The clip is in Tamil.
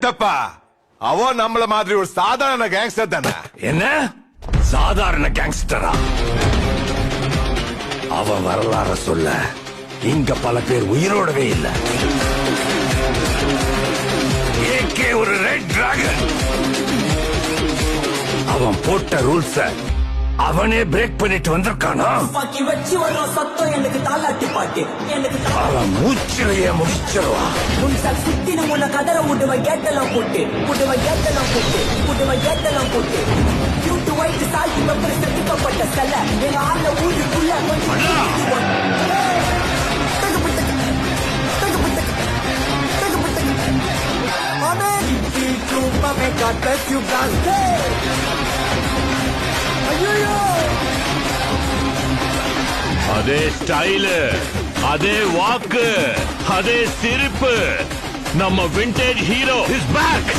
தப்பா அவன் நம்மள மாதிரி ஒரு சாதாரண கேங்ஸ்டர் தானே? என்ன? சாதாரண கேங்ஸ்டரா அவன் வரலாற சொல்ல இங்க பல பேர் உயிரோடவே இல்ல. ஏகே ஒரு ரெட் டிராகன் அவன் போட்ட ரூல்ஸ அவனே பிரேக் பண்ணிட்டு வந்திருக்கானா? துப்பாக்கி வச்சு வரும் சத்தம் எனக்கு தாலாட்டு பாட்டு. எனக்கு அவன் மூச்சிலேயே முடிச்சிருவான். முன்சால் சுத்தின உன்னை கதற விடுவன் கேட்டெல்லாம் போட்டு. விடுவன் கேட்டெல்லாம் போட்டு. விடுவன் கேட்டெல்லாம் போட்டு. கியூட்டு ஒயிட் சால்ட் பெப்பர் செதுக்கப்பட்ட செல்ல. எங்க ஆள ஊருக்குள்ள கொஞ்சம் அதே ஸ்டைலு அதே வாக்கு அதே சிரிப்பு. நம்ம விண்டேஜ் ஹீரோ இஸ் பேக்